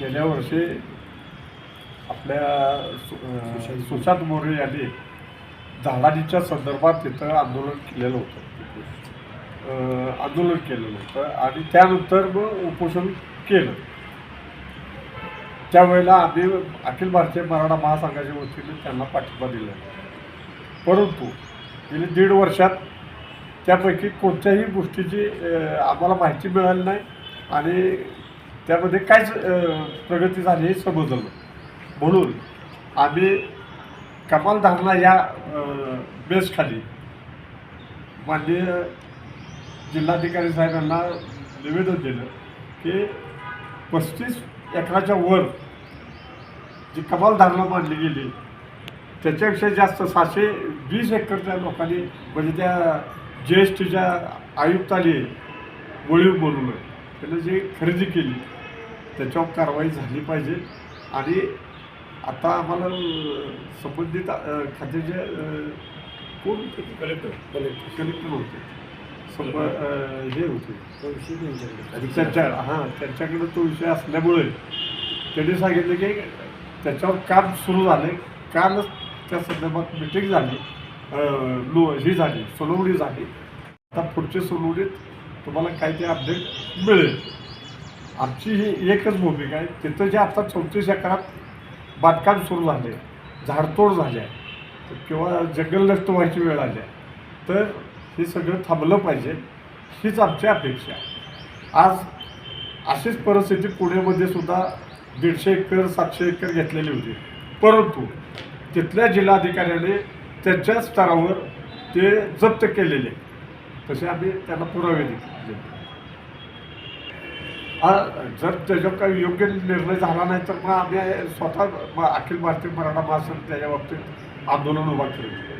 गेल्या वर्षी आपल्या सुशांत मोरे. यांनी झाडांच्या संदर्भात तिथं आंदोलन केलेलं होतं. आंदोलन केलेलं होतं आणि त्यानंतर मग उपोषण केलं. त्यावेळेला आम्ही अखिल भारतीय मराठा महासंघाच्या वतीने त्यांना पाठिंबा दिला. परंतु गेली दीड वर्षात त्यापैकी कोणत्याही गोष्टीची आम्हाला माहिती मिळाली नाही आणि त्यामध्ये काहीच प्रगती झाली हे समजलं म्हणून आम्ही कमाल धारणा या बेसखाली माननीय जिल्हाधिकारी साहेबांना निवेदन दिलं की पस्तीस एकराच्या वर जी कमाल धारणा मानली गेली त्याच्यापेक्षा जास्त सहाशे वीस एकर त्या लोकांनी म्हणजे त्या जी एस टीच्या आयुक्ताने वळीव बोलवलं त्यानं जी खरेदी केली त्याच्यावर कारवाई झाली पाहिजे. आणि आता आम्हाला संबंधित खात्याचे कोण कलेक्टर. कलेक्टर. कलेक्टर होते. संब हे होते. त्यांच्या हां त्यांच्याकडे तो विषय असल्यामुळे त्यांनी सांगितलं की त्याच्यावर काम सुरू झाले. कालच त्या संदर्भात मिटिंग झाली. लो ही झाली सुनावणी झाली. आता पुढच्या सुनावणीत तुम्हाला काय ते अपडेट मिळेल. आमची ही एकच भूमिका आहे. तिथं जे आता चौतीस एकरात बांधकाम सुरू झाले झाडतोड झाल्या किंवा जंगल नष्ट व्हायची वेळ आली आहे. तर हे सगळं थांबलं पाहिजे हीच आमची अपेक्षा आज अशीच परिस्थिती पुण्यामध्ये सुद्धा दीडशे एकर सातशे एकर घेतलेली होती. परंतु तिथल्या जिल्हाधिकाऱ्याने त्यांच्या स्तरावर ते जप्त केलेले. तसे आम्ही त्यांना पुरावे दिले. जर त्याच्यावर काही योग्य निर्णय झाला नाही तर मग आम्ही स्वतः अखिल भारतीय मराठा महासंघ त्याच्या बाबतीत आंदोलन उभा केलं.